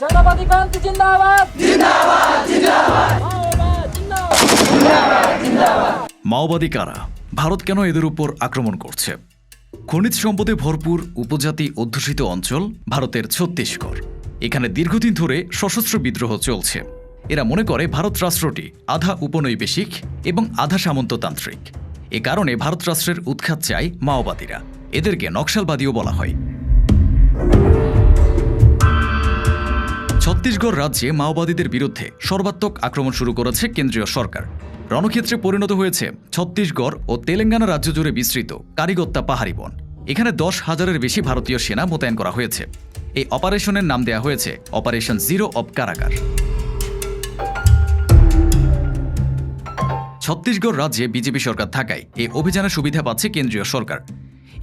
জনপতি ক্রান্তি জিন্দাবাদ। জিন্দাবাদ জিন্দাবাদ। মাওবাদী কারা? ভারত কেন এদের উপর আক্রমণ করছে? খনিজ সম্পদে ভরপুর উপজাতি অধ্যুষিত অঞ্চল ভারতের ছত্তিশগড়। এখানে দীর্ঘদিন ধরে সশস্ত্র বিদ্রোহ চলছে। এরা মনে করে ভারত রাষ্ট্রটি আধা উপনৈবেশিক এবং আধা সামন্ততান্ত্রিক। এ কারণে ভারত রাষ্ট্রের উৎখাত চায় মাওবাদীরা। এদেরকে নকশালবাদীও বলা হয়। ছত্তিশগড় রাজ্যে মাওবাদীদের বিরুদ্ধে সর্বাত্মক আক্রমণ শুরু করেছে কেন্দ্রীয় সরকার। রণক্ষেত্রে পরিণত হয়েছে ছত্তিশগড় ও তেলেঙ্গানা রাজ্য জুড়ে বিস্তৃত কারিগত্তা পাহাড়ি বন। এখানে দশ হাজারের বেশি ভারতীয় সেনা মোতায়েন করা হয়েছে। এই অপারেশনের নাম দেওয়া হয়েছে অপারেশন জিরো অব কারাগার। ছত্তিশগড় রাজ্যে বিজেপি সরকার থাকায় এই অভিযানের সুবিধা পাচ্ছে কেন্দ্রীয় সরকার।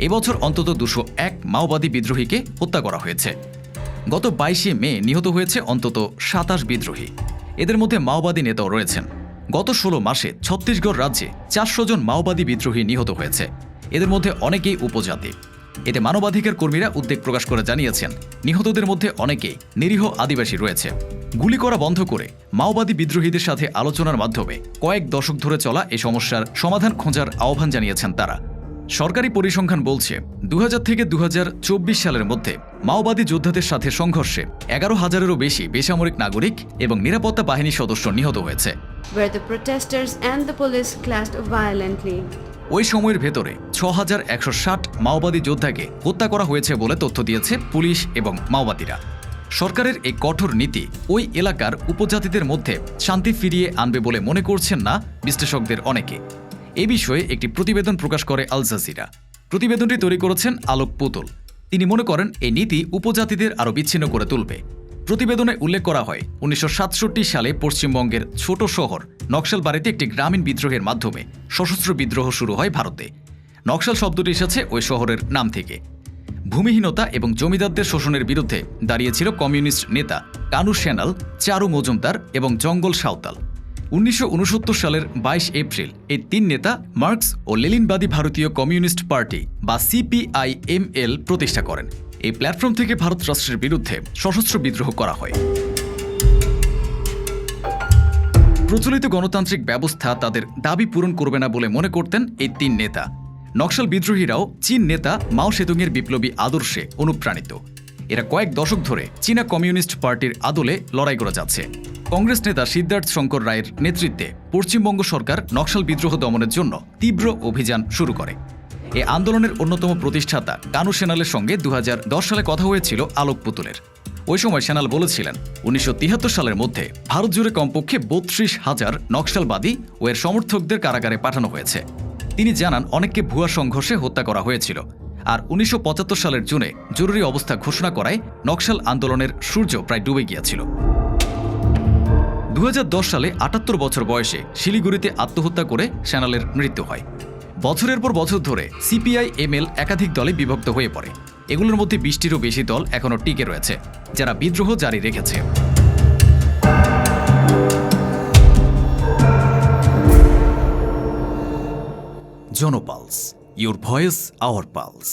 এবছর অন্তত দুশো এক মাওবাদী বিদ্রোহীকে হত্যা করা হয়েছে। গত বাইশে মে নিহত হয়েছে অন্তত সাতাশ বিদ্রোহী। এদের মধ্যে মাওবাদী নেতাও রয়েছেন। গত ষোলো মাসে ছত্তিশগড় রাজ্যে চারশো জন মাওবাদী বিদ্রোহী নিহত হয়েছে। এদের মধ্যে অনেকেই উপজাতি। এতে মানবাধিকার কর্মীরা উদ্বেগ প্রকাশ করে জানিয়েছেন, নিহতদের মধ্যে অনেকেই নিরীহ আদিবাসী রয়েছে। গুলি করা বন্ধ করে মাওবাদী বিদ্রোহীদের সাথে আলোচনার মাধ্যমে কয়েক দশক ধরে চলা এ সমস্যার সমাধান খোঁজার আহ্বান জানিয়েছেন তারা। সরকারি পরিসংখ্যান বলছে দু হাজার থেকে দু হাজার চব্বিশ সালের মধ্যে মাওবাদী যোদ্ধাদের সাথে সংঘর্ষে এগারো হাজারেরও বেশি বেসামরিক নাগরিক এবং নিরাপত্তা বাহিনীর সদস্য নিহত হয়েছে. ওই সময়ের ভেতরে ছ হাজার একশো ষাট মাওবাদী যোদ্ধাকে হত্যা করা হয়েছে বলে তথ্য দিয়েছে পুলিশ এবং মাওবাদীরা। সরকারের এই কঠোর নীতি ওই এলাকার উপজাতিদের মধ্যে শান্তি ফিরিয়ে আনবে বলে মনে করছেন না বিশ্লেষকদের অনেকে। এ বিষয়ে একটি প্রতিবেদন প্রকাশ করে আল জাজিরা। প্রতিবেদনটি তৈরি করেছেন আলোক পুতুল। তিনি মনে করেন, এই নীতি উপজাতিদের আরও বিচ্ছিন্ন করে তুলবে। প্রতিবেদনে উল্লেখ করা হয়, উনিশশো সাতষট্টি সালে পশ্চিমবঙ্গের ছোট শহর নকশালবাড়িতে একটি গ্রামীণ বিদ্রোহের মাধ্যমে সশস্ত্র বিদ্রোহ শুরু হয় ভারতে। নকশাল শব্দটি এসেছে ওই শহরের নাম থেকে। ভূমিহীনতা এবং জমিদারদের শোষণের বিরুদ্ধে দাঁড়িয়েছিল কমিউনিস্ট নেতা কানু সেনাল, চারু মজুমদার এবং জঙ্গল সাঁওতাল। উনিশশো উনসত্তর সালের বাইশ এপ্রিল, এই তিন নেতা মার্কস ও লেলিনবাদী ভারতীয় কমিউনিস্ট পার্টি বা সিপিআইএমএল প্রতিষ্ঠা করেন। এই প্ল্যাটফর্ম থেকে ভারত রাষ্ট্রের বিরুদ্ধে সশস্ত্র বিদ্রোহ করা হয়। প্রচলিত গণতান্ত্রিক ব্যবস্থা তাদের দাবি পূরণ করবে না বলে মনে করতেন এই তিন নেতা। নকশাল বিদ্রোহীরাও চীন নেতা মাও সেতুংয়ের বিপ্লবী আদর্শে অনুপ্রাণিত। এরা কয়েক দশক ধরে চীনা কমিউনিস্ট পার্টির আদলে লড়াই করে যাচ্ছে। কংগ্রেস নেতা সিদ্ধার্থ শঙ্কর রায়ের নেতৃত্বে পশ্চিমবঙ্গ সরকার নকশাল বিদ্রোহ দমনের জন্য তীব্র অভিযান শুরু করে। এ আন্দোলনের অন্যতম প্রতিষ্ঠাতা কানু সেনালের সঙ্গে দু হাজার দশ সালে কথা হয়েছিল আলোক পুতুলের। ওই সময় সেনাল বলেছিলেন, উনিশশো সালের মধ্যে ভারত জুড়ে কমপক্ষে বত্রিশ হাজার নকশালবাদী ও এর সমর্থকদের কারাগারে পাঠানো হয়েছে। তিনি জানান, অনেককে ভুয়া সংঘর্ষে হত্যা করা হয়েছিল। আর উনিশশো পঁচাত্তর সালের জুনে জরুরি অবস্থা ঘোষণা করায় নকশাল আন্দোলনের সূর্য প্রায় ডুবে গিয়েছিল। দু হাজার দশ সালে আটাত্তর বছর বয়সে শিলিগুড়িতে আত্মহত্যা করে সেনালের মৃত্যু হয়। বছরের পর বছর ধরে সিপিআই, এমএল একাধিক দলে বিভক্ত হয়ে পড়ে। এগুলোর মধ্যে বিশটিরও বেশি দল এখনও টিকে রয়েছে, যারা বিদ্রোহ জারি রেখেছে। জনপালস ইউর ভয়েস আওয়ার পালস